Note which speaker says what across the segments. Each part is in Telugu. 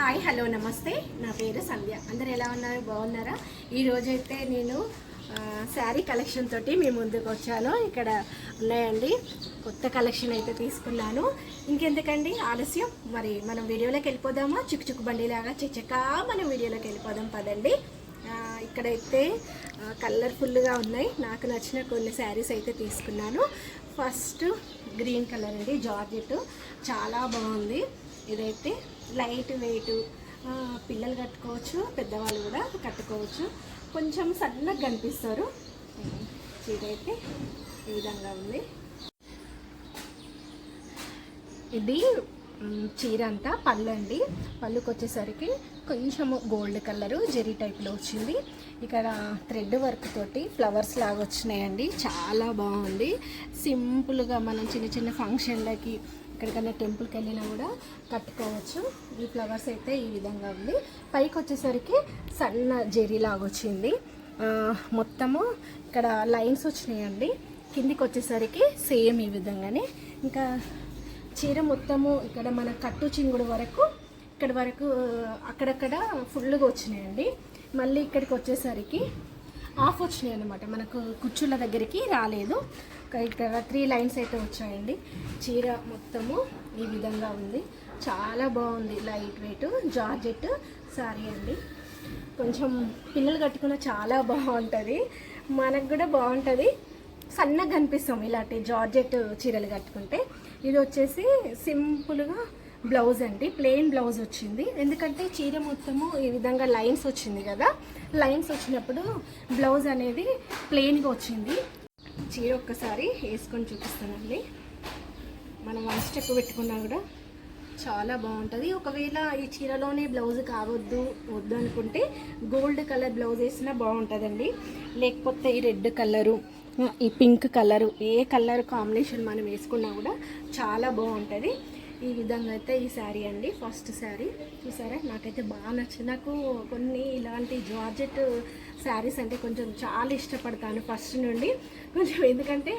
Speaker 1: హాయ్ హలో నమస్తే. నా పేరు సంధ్య. అందరు ఎలా ఉన్నారు? బాగున్నారా? ఈరోజైతే నేను శారీ కలెక్షన్ తోటి మీ ముందుకు వచ్చాను. ఇక్కడ ఉన్నాయండి. కొత్త కలెక్షన్ అయితే తీసుకున్నాను. ఇంకెందుకండి? ఆలస్యం. మరి మనం వీడియోలోకి వెళ్ళిపోదామా? చిక్కు చుక్కు బండిలాగా చిచ్చకా మనం వీడియోలోకి వెళ్ళిపోదాం పదండి. ఇక్కడైతే కలర్ఫుల్గా ఉన్నాయి. నాకు నచ్చిన కొన్ని శారీస్ అయితే తీసుకున్నాను. ఫస్ట్ గ్రీన్ కలర్ అండి జార్జెట్. చాలా బాగుంది. ఇదైతే లైట్ వెయిట్ పిల్లలు కట్టుకోవచ్చు పెద్దవాళ్ళు కూడా కట్టుకోవచ్చు. కొంచెం సన్నగా కనిపిస్తారు. ఇదైతే ఈ విధంగా ఉంది. ఇది చీర అంతా పళ్ళు అండి. పళ్ళుకి వచ్చేసరికి కొంచెము గోల్డ్ కలరు జెరీ టైప్లో వచ్చింది. ఇక్కడ థ్రెడ్ వర్క్ తోటి ఫ్లవర్స్ లాగా వచ్చినాయండి. చాలా బాగుంది. సింపుల్గా మనం చిన్న చిన్న ఫంక్షన్లకి ఎక్కడికైనా టెంపుల్కి వెళ్ళినా కూడా కట్టుకోవచ్చు ఈ ఫ్లవర్స్ అయితే ఈ విధంగా ఉంది. పైకి వచ్చేసరికి సన్న జెరీలాగా వచ్చింది. మొత్తము ఇక్కడ లైన్స్ వచ్చినాయండి. కిందికి వచ్చేసరికి సేమ్ ఈ విధంగానే. ఇంకా చీర మొత్తము ఇక్కడ మన కట్టు చింగుడు వరకు ఇక్కడ వరకు అక్కడక్కడ ఫుల్గా వచ్చినాయండి. మళ్ళీ ఇక్కడికి వచ్చేసరికి ఆఫ్ వచ్చినాయి అనమాట మనకు కుచ్చుల దగ్గరికి రాలేదు. ఇక్కడ త్రీ లైన్స్ అయితే వచ్చాయండి. చీర మొత్తము ఈ విధంగా ఉంది. చాలా బాగుంది. లైట్ వెయిట్ జార్జెట్ సారీ అండి. కొంచెం పిల్లలు కట్టుకున్న చాలా బాగుంటుంది. మనకు కూడా బాగుంటుంది. సన్నగా కనిపిస్తాం ఇలాంటి జార్జెట్ చీరలు కట్టుకుంటే. ఇది వచ్చేసి సింపుల్గా బ్లౌజ్ అండి ప్లెయిన్ బ్లౌజ్ వచ్చింది. ఎందుకంటే చీర మొత్తము ఈ విధంగా లైన్స్ వచ్చింది కదా లైన్స్ వచ్చినప్పుడు బ్లౌజ్ అనేది ప్లెయిన్గా వచ్చింది. చీర ఒక్కసారి వేసుకొని చూపిస్తానండి. మనం వన్ స్టెప్ పెట్టుకున్నా కూడా చాలా బాగుంటుంది. ఒకవేళ ఈ చీరలోనే బ్లౌజ్ కావద్దు వద్దు అనుకుంటే గోల్డ్ కలర్ బ్లౌజ్ వేసినా బాగుంటుందండి. లేకపోతే ఈ రెడ్ కలరు ఈ పింక్ కలరు ఏ కలర్ కాంబినేషన్ మనం వేసుకున్నా కూడా చాలా బాగుంటుంది. ఈ విధంగా అయితే ఈ శారీ అండి ఫస్ట్ శారీ. చూసారా? నాకైతే బాగా నచ్చింది. నాకు కొన్ని ఇలాంటి జార్జెట్ శారీస్ అంటే కొంచెం చాలా ఇష్టపడతాను ఫస్ట్ నుండి. కొంచెం ఎందుకంటే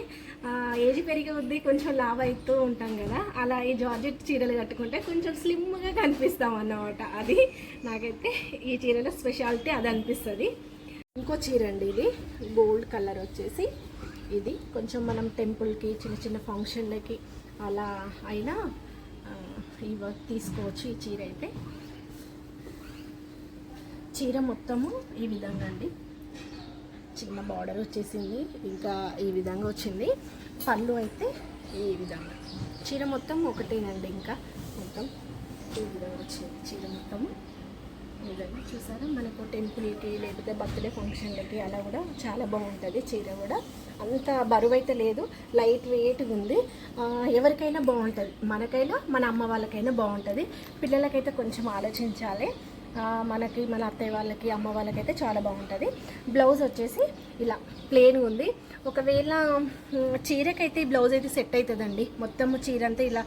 Speaker 1: ఏజ్ పెరిగే కొద్దీ కొంచెం లావ్ అవుతూ ఉంటాం కదా. అలా ఈ జార్జెట్ చీరలు కట్టుకుంటే కొంచెం స్లిమ్గా కనిపిస్తాం అన్నమాట. అది నాకైతే ఈ చీరలో స్పెషాలిటీ అది అనిపిస్తుంది. ఇంకో చీర అండి ఇది. గోల్డ్ కలర్ వచ్చేసి ఇది. కొంచెం మనం టెంపుల్కి చిన్న చిన్న ఫంక్షన్లకి అలా అయినా ఈ వర్క్ తీసుకోవచ్చు ఈ చీర అయితే. చీర మొత్తము ఈ విధంగా అండి. చిన్న బార్డర్ వచ్చేసింది ఇంకా ఈ విధంగా వచ్చింది. పళ్ళు అయితే ఈ విధంగా. చీర మొత్తం ఒకటేనండి ఇంకా. మొత్తం ఈ విధంగా వచ్చింది. చీర మొత్తము. ఈ చూసారా? మనకు టెంపుల్కి లేకపోతే బర్త్డే ఫంక్షన్లకి అలా కూడా చాలా బాగుంటుంది చీర కూడా. అంత బరువు అయితే లేదు లైట్ వెయిట్గా ఉంది. ఎవరికైనా బాగుంటుంది. మనకైనా మన అమ్మ వాళ్ళకైనా బాగుంటుంది. పిల్లలకైతే కొంచెం ఆలోచించాలి. మనకి మన అత్తయ్య వాళ్ళకి అమ్మ వాళ్ళకైతే చాలా బాగుంటుంది. బ్లౌజ్ వచ్చేసి ఇలా ప్లెయిన్ ఉంది. ఒకవేళ చీరకైతే బ్లౌజ్ అయితే సెట్ అవుతుందండి మొత్తం చీర అంతా ఇలా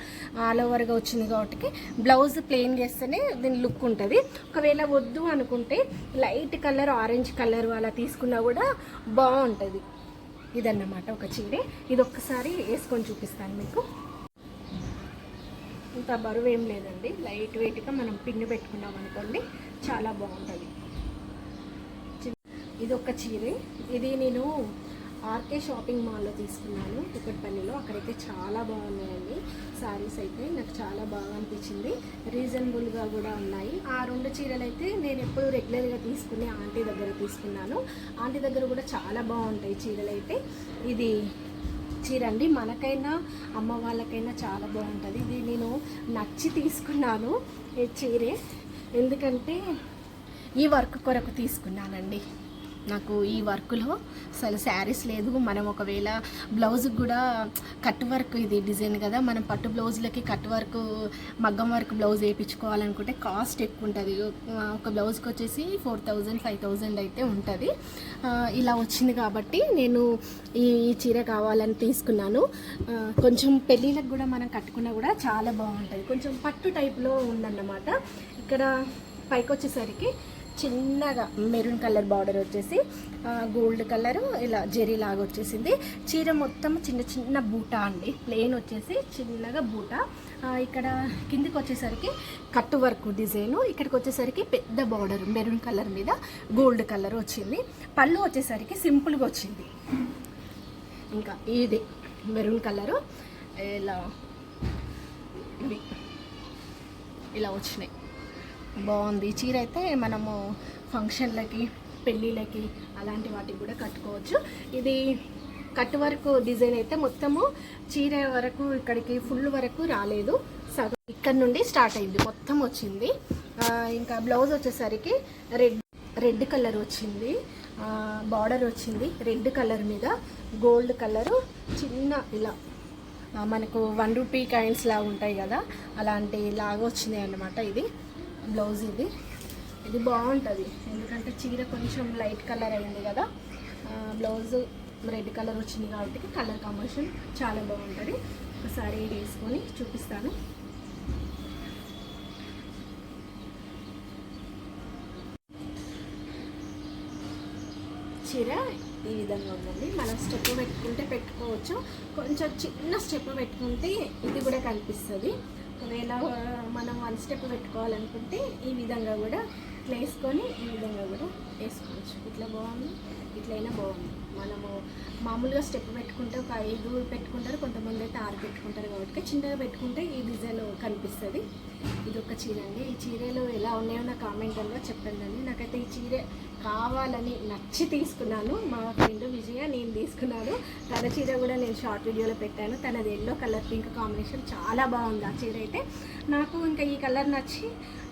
Speaker 1: ఆల్ ఓవర్గా వచ్చింది కాబట్టి బ్లౌజ్ ప్లెయిన్ చేస్తేనే దీని లుక్ ఉంటుంది. ఒకవేళ వద్దు అనుకుంటే లైట్ కలర్ ఆరెంజ్ కలర్ అలా తీసుకున్నా కూడా బాగుంటుంది. ఇదన్నమాట ఒక చీర. ఇది ఒక్కసారి వేసుకొని చూపిస్తాను మీకు. ఇంత బరువు ఏం లేదండి. లైట్ వెయిట్గా మనం పిన్ను పెట్టుకున్నాం అనుకోండి చాలా బాగుంటుంది. ఇది ఒక చీర. ఇది నేను ఆర్కే షాపింగ్ మాల్లో తీసుకున్నాను. టికెట్పల్లిలో అక్కడైతే చాలా బాగున్నాయండి. శారీస్ అయితే నాకు చాలా బాగా అనిపించింది. రీజనబుల్గా కూడా ఉన్నాయి. ఆ రెండు చీరలు అయితే నేను ఎప్పుడు రెగ్యులర్గా తీసుకునే ఆంటీ దగ్గర తీసుకున్నాను. ఆంటీ దగ్గర కూడా చాలా బాగుంటాయి చీరలు అయితే ఇది చీర అండి. మనకైనా అమ్మ వాళ్ళకైనా చాలా బాగుంటుంది. ఇది నేను నచ్చి తీసుకున్నాను ఈ చీరే. ఎందుకంటే ఈ వర్క్ కొరకు తీసుకున్నానండి. నాకు ఈ వర్క్లో అసలు శారీస్ లేదు. మనం ఒకవేళ బ్లౌజ్కి కూడా కట్ వర్క్ ఇది డిజైన్ కదా మనం పట్టు బ్లౌజులకి కట్ వర్క్ మగ్గం వర్క్ బ్లౌజ్ వేయించుకోవాలనుకుంటే కాస్ట్ ఎక్కువ ఉంటుంది. ఒక బ్లౌజ్కి వచ్చేసి ఫోర్ థౌజండ్ ఫైవ్ థౌజండ్ అయితే ఉంటుంది. ఇలా వచ్చింది కాబట్టి నేను ఈ చీర కావాలని తీసుకున్నాను. కొంచెం పెళ్ళిళ్ళకి కూడా మనం కట్టుకున్నా కూడా చాలా బాగుంటుంది. కొంచెం పట్టు టైప్లో ఉందన్నమాట. ఇక్కడ పైకి వచ్చేసరికి చిన్నగా మెరూన్ కలర్ బార్డర్ వచ్చేసి గోల్డ్ కలర్ ఇలా జెరీ లాగా వచ్చేసింది. చీర మొత్తం చిన్న చిన్న బూటా అండి. ప్లెయిన్ వచ్చేసి చిన్నగా బూటా. ఇక్కడ కిందికి వచ్చేసరికి కట్టు వర్క్ డిజైను. ఇక్కడికి వచ్చేసరికి పెద్ద బార్డర్ మెరూన్ కలర్ మీద గోల్డ్ కలర్ వచ్చింది. పళ్ళు వచ్చేసరికి సింపుల్గా వచ్చింది. ఇంకా ఇది మెరూన్ కలరు. ఇలా ఇవి. ఇలా వచ్చినాయి. బాగుంది. చీర అయితే మనము ఫంక్షన్లకి పెళ్ళిళ్ళకి అలాంటి వాటికి కూడా కట్టుకోవచ్చు. ఇది కట్ వరకు డిజైన్ అయితే మొత్తము చీర వరకు ఇక్కడికి ఫుల్ వరకు రాలేదు. సగం ఇక్కడ నుండి స్టార్ట్ అయింది. మొత్తం వచ్చింది. ఇంకా బ్లౌజ్ వచ్చేసరికి రెడ్ రెడ్ కలర్ వచ్చింది. బార్డర్ వచ్చింది. రెడ్ కలర్ మీద గోల్డ్ కలరు చిన్న ఇలా మనకు వన్ రూపీ కాయిన్స్ లాగా ఉంటాయి కదా. అలాంటి లాగా వచ్చినాయి అన్నమాట ఇది. బ్లౌజ్ ఇది. ఇది బాగుంటుంది. ఎందుకంటే చీర కొంచెం లైట్ కలర్ అయింది కదా. బ్లౌజ్ రెడ్ కలర్ వచ్చింది కాబట్టి కలర్ కాంబినేషన్ చాలా బాగుంటుంది. ఒకసారి వేసుకొని చూపిస్తాను. చీర ఈ విధంగా ఉందండి. మనం స్టెప్ పెట్టుకుంటే పెట్టుకోవచ్చు. కొంచెం చిన్న స్టెప్ పెట్టుకుంటే ఇది కూడా కనిపిస్తుంది. ఒకవేళ మనం వన్ స్టెప్ పెట్టుకోవాలనుకుంటే ఈ విధంగా కూడా ఇట్లా వేసుకొని ఈ విధంగా కూడా వేసుకోవచ్చు. ఇట్లా బాగుంది ఇట్లయినా బాగుంది. మనము మామూలుగా స్టెప్ పెట్టుకుంటే ఒక ఐదు పెట్టుకుంటారు కొంతమంది అయితే ఆరు పెట్టుకుంటారు కాబట్టి చిన్నగా పెట్టుకుంటే ఈ డిజైన్ కనిపిస్తుంది. ఇది ఒక చీర అండి. ఈ చీరలు ఎలా ఉన్నాయో నా కామెంట్ కామెంట్లో చెప్పండి అండి. నాకైతే ఈ చీర కావాలని నచ్చి తీసుకున్నాను. మా ఫ్రెండ్ విజయ నేను తీసుకున్నాను. తన చీర కూడా నేను షార్ట్ వీడియోలో పెట్టాను. తనది ఎల్లో కలర్ పింక్ కాంబినేషన్ చాలా బాగుంది ఆ చీర అయితే. నాకు ఇంకా ఈ కలర్ నచ్చి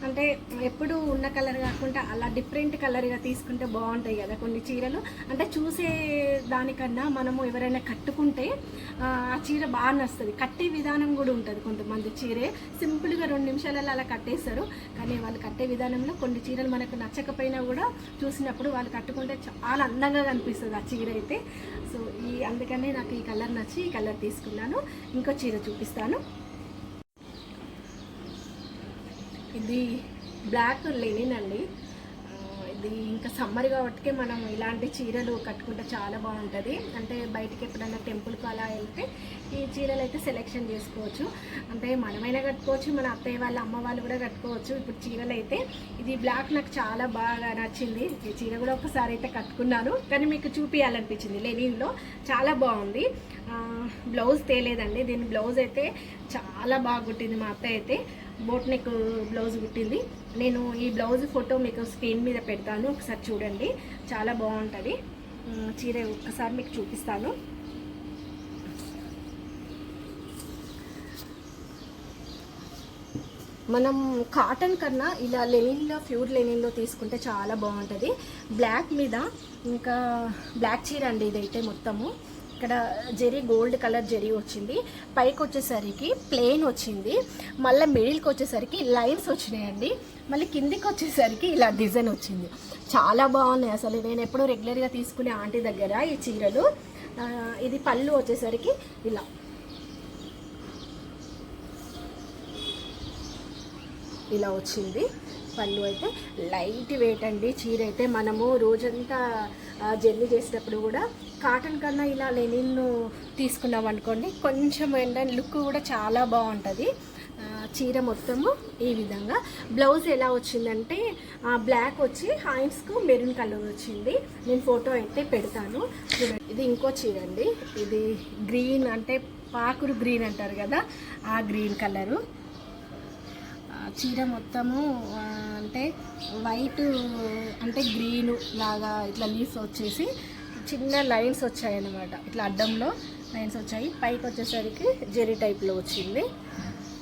Speaker 1: అంటే ఎప్పుడు ఉన్న కలర్ కాకుండా అలా డిఫరెంట్ కలర్గా తీసుకుంటే బాగుంటాయి కదా కొన్ని చీరలు. అంటే చూసే దానికన్నా మనము ఎవరైనా కట్టుకుంటే ఆ చీర బాగా నస్తుంది కట్టే విధానం కూడా ఉంటుంది కొంతమంది చీరే. సింపుల్గా రెండు నిమిషాలలో అలా కట్టేస్తారు. కానీ వాళ్ళు కట్టే విధానంలో కొన్ని చీరలు మనకు నచ్చకపోయినా కూడా చూసి చూసినప్పుడు వాళ్ళు కట్టుకుంటే చాలా అందంగా కనిపిస్తుంది ఆ చీర అయితే. సో ఈ అందుకనే నాకు ఈ కలర్ నచ్చి ఈ కలర్ తీసుకున్నాను. ఇంకో చీర చూపిస్తాను. ఇది బ్లాక్ లెనిన్ అండి. ఆ, ఇంకా సమ్మర్ కాబట్టి మనం ఇలాంటి చీరలు కట్టుకుంటే చాలా బాగుంటుంది. అంటే బయటికి ఎప్పుడైనా టెంపుల్కి అలా వెళ్తే ఈ చీరలు అయితే సెలెక్షన్ చేసుకోవచ్చు. అంటే మనమైనా కట్టుకోవచ్చు మన అత్తయ్య వాళ్ళ అమ్మ వాళ్ళు కూడా కట్టుకోవచ్చు. ఇప్పుడు చీరలు అయితే ఇది బ్లాక్ నాకు చాలా బాగా నచ్చింది. ఈ చీర కూడా ఒకసారి అయితే కట్టుకున్నాను. కానీ మీకు చూపించాలనిపించింది లెనిన్లో చాలా బాగుంది. బ్లౌజ్ తేలేదండి. దీని బ్లౌజ్ అయితే చాలా బాగా కుట్టింది మా అత్తయ్య అయితే. బోట్ నెక్ బ్లౌజ్ కుట్టింది. నేను ఈ బ్లౌజ్ ఫోటో మీకు స్క్రీన్ మీద పెడతాను ఒకసారి చూడండి. చాలా బాగుంటుంది. చీర ఒక్కసారి మీకు చూపిస్తాను. మనం కాటన్ కన్నా ఇలా లెనిన్లో ప్యూర్ లెనిన్లో తీసుకుంటే చాలా బాగుంటుంది. బ్లాక్ మీద ఇంకా బ్లాక్ చీర అండి ఇదైతే మొత్తము. ఇక్కడ జెరీ గోల్డ్ కలర్ జెరీ వచ్చింది. పైకి వచ్చేసరికి ప్లెయిన్ వచ్చింది. మళ్ళీ మిడిల్కి వచ్చేసరికి లైన్స్ వచ్చినాయండి. మళ్ళీ కిందికి వచ్చేసరికి ఇలా డిజైన్ వచ్చింది. చాలా బాగున్నాయి అసలు. నేను ఎప్పుడూ రెగ్యులర్గా తీసుకునే ఆంటీ దగ్గర ఈ చీరలు. ఇది పళ్ళు వచ్చేసరికి ఇలా. ఇలా వచ్చింది. పళ్ళు అయితే లైట్ వెయిట్ అండి. చీర అయితే మనము రోజంతా జర్నీ చేసేటప్పుడు కూడా కాటన్ కన్నా ఇలా లెనిన్ తీసుకున్నాం అనుకోండి కొంచెం ఏంటంటే లుక్ కూడా చాలా బాగుంటుంది. చీర మొత్తము ఈ విధంగా. బ్లౌజ్ ఎలా వచ్చిందంటే బ్లాక్ వచ్చి హ్యాండ్స్కు మెరూన్ కలర్ వచ్చింది. నేను ఫోటో అయితే పెడతాను. చూడండి. ఇది ఇంకో చీర అండి. ఇది గ్రీన్ అంటే పాకురు గ్రీన్ అంటారు కదా ఆ గ్రీన్ కలరు. చీర మొత్తము అంటే వైట్ అంటే గ్రీన్ లాగా ఇట్లా లీవ్స్ వచ్చేసి చిన్న లైన్స్ వచ్చాయి అన్నమాట ఇట్లా అడ్డంలో లైన్స్ వచ్చాయి. పైకి వచ్చేసరికి జెరీ టైప్లో వచ్చింది.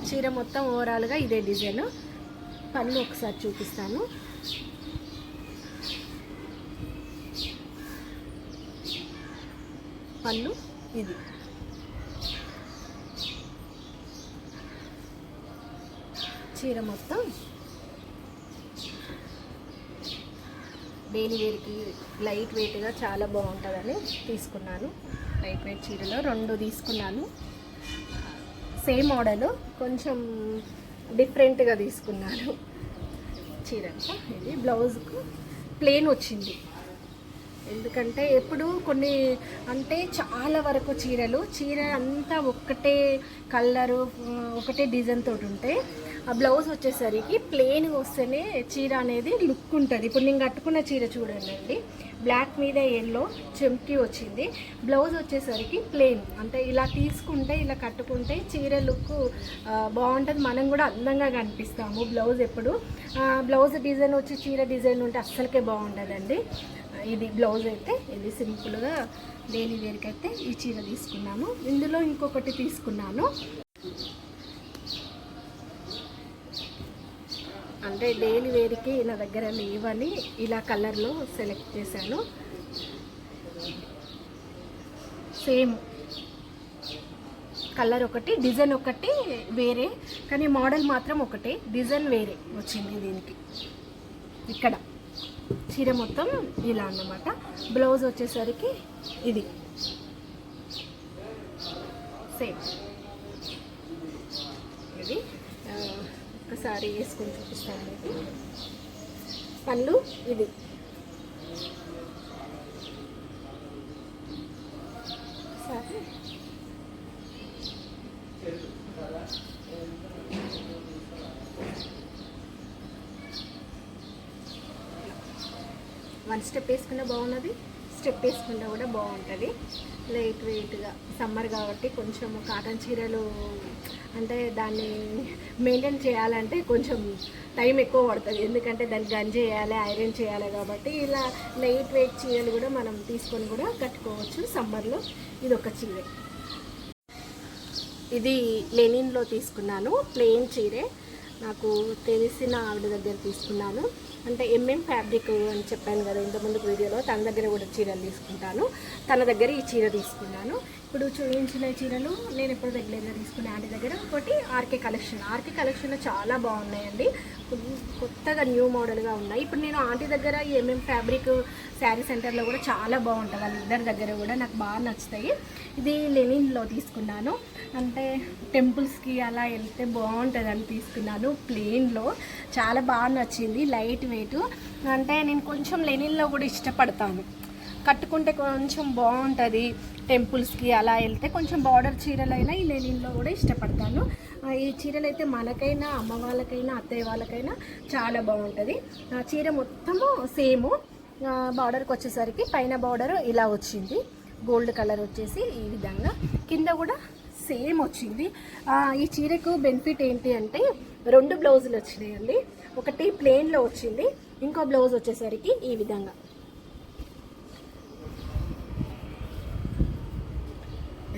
Speaker 1: చీర మొత్తం ఓవరాల్గా ఇదే డిజైన్ పళ్ళు ఒకసారి చూపిస్తాను. పళ్ళు ఇది. చీర మొత్తం డైలీ వేర్కి లైట్ వెయిట్గా చాలా బాగుంటుందని తీసుకున్నాను. లైట్ వెయిట్ చీరలో రెండు తీసుకున్నాను. సేమ్ మోడల్ కొంచెం డిఫరెంట్గా తీసుకున్నాను. చీర ఇది బ్లౌజ్కు ప్లేన్ వచ్చింది. ఎందుకంటే ఎప్పుడు కొన్ని అంటే చాలా వరకు చీరలు చీర అంతా ఒక్కటే కలరు ఒకటే డిజైన్ తోటి ఉంటే ఆ బ్లౌజ్ వచ్చేసరికి ప్లెయిన్ వస్తేనే చీర అనేది లుక్ ఉంటుంది. ఇప్పుడు నేను కట్టుకున్న చీర చూడండి అండి. బ్లాక్ మీద ఎల్లో చెంకి వచ్చింది. బ్లౌజ్ వచ్చేసరికి ప్లెయిన్ అంటే ఇలా తీసుకుంటే ఇలా కట్టుకుంటే చీర లుక్ బాగుంటుంది. మనం కూడా అందంగా కనిపిస్తాము. బ్లౌజ్ ఎప్పుడు బ్లౌజ్ డిజైన్ వచ్చి చీర డిజైన్ ఉంటే అస్సలకే బాగుండదండి. ఇది బ్లౌజ్ అయితే ఇది సింపుల్గా డైలీ వేర్కి అయితే ఈ చీర తీసుకున్నాను ఇందులో ఇంకొకటి తీసుకున్నాను. అంటే డైలీ వేర్కి నా దగ్గర లేవని ఇలా కలర్లో సెలెక్ట్ చేశాను. సేమ్ కలర్ ఒకటి డిజైన్ ఒకటి వేరే కానీ మోడల్ మాత్రం ఒకటే డిజైన్ వేరే వచ్చింది దీనికి. ఇక్కడ. చీర మొత్తం ఇలా అన్నమాట. బ్లౌజ్ వచ్చేసరికి ఇది. సేమ్ ఇది. ఒకసారి వేసుకొని చూపిస్తాను పళ్ళు ఇది ఒకసారి వన్ స్టెప్ వేసుకున్నా బాగున్నది స్టెప్ వేసుకున్నా కూడా బాగుంటుంది. లైట్ వెయిట్గా సమ్మర్ కాబట్టి కొంచెం కాటన్ చీరలు అంటే దాన్ని మెయింటైన్ చేయాలంటే కొంచెం టైం ఎక్కువ పడుతుంది. ఎందుకంటే దాన్ని గన్ చేయాలి ఐరన్ చేయాలి కాబట్టి ఇలా లైట్ వెయిట్ చీరలు కూడా మనం తీసుకొని కూడా కట్టుకోవచ్చు సమ్మర్లో ఇది ఒక చీర. ఇది లెనిన్లో తీసుకున్నాను ప్లెయిన్ చీరే. నాకు తెలిసిన ఆవిడ దగ్గర తీసుకున్నాను. అంటే ఎంఎం ఫ్యాబ్రిక్ అని చెప్పాను కదా ఇంతకుముందు వీడియోలో తన దగ్గర కూడా చీరలు తీసుకుంటాను. తన దగ్గర ఈ చీర తీసుకున్నాను. ఇప్పుడు చూపించిన చీరలు నేను ఎప్పుడు రెగ్యులర్గా తీసుకునే ఆంటీ దగ్గర. ఒకటి ఆర్కే కలెక్షన్. ఆర్కే కలెక్షన్లో చాలా బాగున్నాయండి. కొత్తగా న్యూ మోడల్గా ఉన్నాయి. ఇప్పుడు నేను ఆంటీ దగ్గర ఏమేమి ఫ్యాబ్రిక్ శారీ సెంటర్లో కూడా చాలా బాగుంటుంది. వాళ్ళిద్దరి దగ్గర కూడా నాకు బాగా నచ్చుతాయి. ఇది లెనిన్లో తీసుకున్నాను. అంటే టెంపుల్స్కి అలా వెళ్తే బాగుంటుంది అని తీసుకున్నాను. ప్లెయిన్లో చాలా బాగా నచ్చింది. Light weight. అంటే నేను కొంచెం లెనిన్లో కూడా ఇష్టపడతాను. కట్టుకుంటే కొంచెం బాగుంటుంది. టెంపుల్స్కి అలా వెళ్తే కొంచెం బార్డర్ చీరలైనా ఈ లెనిన్లో కూడా ఇష్టపడతాను. ఈ చీరలు అయితే మనకైనా అమ్మ వాళ్ళకైనా అత్తయ్య వాళ్ళకైనా చాలా బాగుంటుంది. ఆ చీర మొత్తము సేము. బార్డర్కి వచ్చేసరికి పైన బార్డర్ ఇలా వచ్చింది. గోల్డ్ కలర్ వచ్చేసి ఈ విధంగా. కింద కూడా సేమ్ వచ్చింది. ఈ చీరకు బెనిఫిట్ ఏంటి అంటే రెండు బ్లౌజులు వచ్చినాయండి. ఒకటి ప్లెయిన్లో వచ్చింది. ఇంకో బ్లౌజ్ వచ్చేసరికి ఈ విధంగా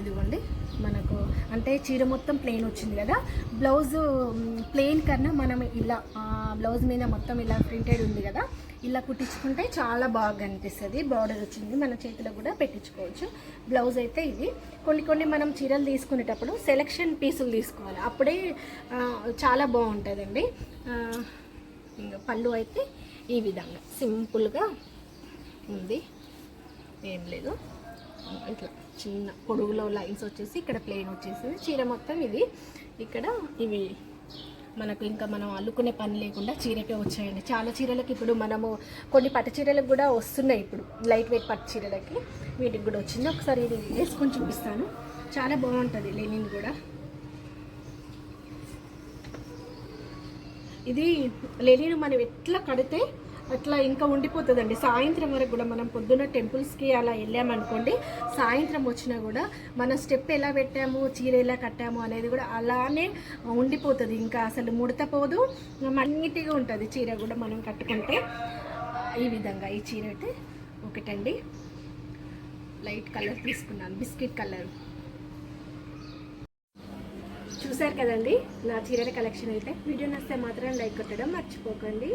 Speaker 1: ఇదిగోండి మనకు అంటే చీర మొత్తం ప్లెయిన్ వచ్చింది కదా. బ్లౌజ్ ప్లెయిన్ కన్నా మనం ఇలా బ్లౌజ్ మీద మొత్తం ఇలా ప్రింటెడ్ ఉంది కదా. ఇలా కుట్టించుకుంటే చాలా బాగా అనిపిస్తుంది బార్డర్ వచ్చింది. మన చేతిలో కూడా పెట్టించుకోవచ్చు. బ్లౌజ్ అయితే ఇది. కొన్ని కొన్ని మనం చీరలు తీసుకునేటప్పుడు సెలెక్షన్ పీసులు తీసుకోవాలి. అప్పుడే చాలా బాగుంటుందండి. పళ్ళు అయితే ఈ విధంగా. సింపుల్గా ఉంది. ఏం లేదు. ఇట్లా. చిన్న పొడుగులో లైన్స్ వచ్చేసి ఇక్కడ ప్లెయిన్ వచ్చేసింది. చీర మొత్తం ఇది. ఇక్కడ ఇవి మనకు ఇంకా మనం అల్లుకునే పని లేకుండా చీరకే వచ్చాయండి. చాలా చీరలకు ఇప్పుడు మనము కొన్ని పట్టు చీరలకు కూడా వస్తున్నాయి ఇప్పుడు. లైట్ వెయిట్ పట్టు చీరలకి వీటికి కూడా వచ్చింది. ఒకసారి ఇది వేసుకొని చూపిస్తాను. చాలా బాగుంటుంది లెనిన్ కూడా. ఇది లెనిన్ మనం ఎట్లా కడితే అట్లా ఇంకా ఉండిపోతుందండి. సాయంత్రం వరకు కూడా మనం పొద్దున్న టెంపుల్స్కి అలా వెళ్ళామనుకోండి సాయంత్రం వచ్చినా కూడా మన స్టెప్ ఎలా పెట్టాము చీర ఎలా కట్టాము అనేది కూడా అలానే ఉండిపోతుంది. ఇంకా అసలు ముడత పోదు మన్నిటిగా ఉంటుంది చీర కూడా మనం కట్టుకుంటే. ఈ విధంగా ఈ చీర అయితే ఒకటండి. లైట్ కలర్ తీసుకున్నాను బిస్కెట్ కలర్. చూసారు కదండి నా చీరల కలెక్షన్ అయితే. వీడియో నచ్చితే మాత్రం లైక్ కొట్టడం మర్చిపోకండి.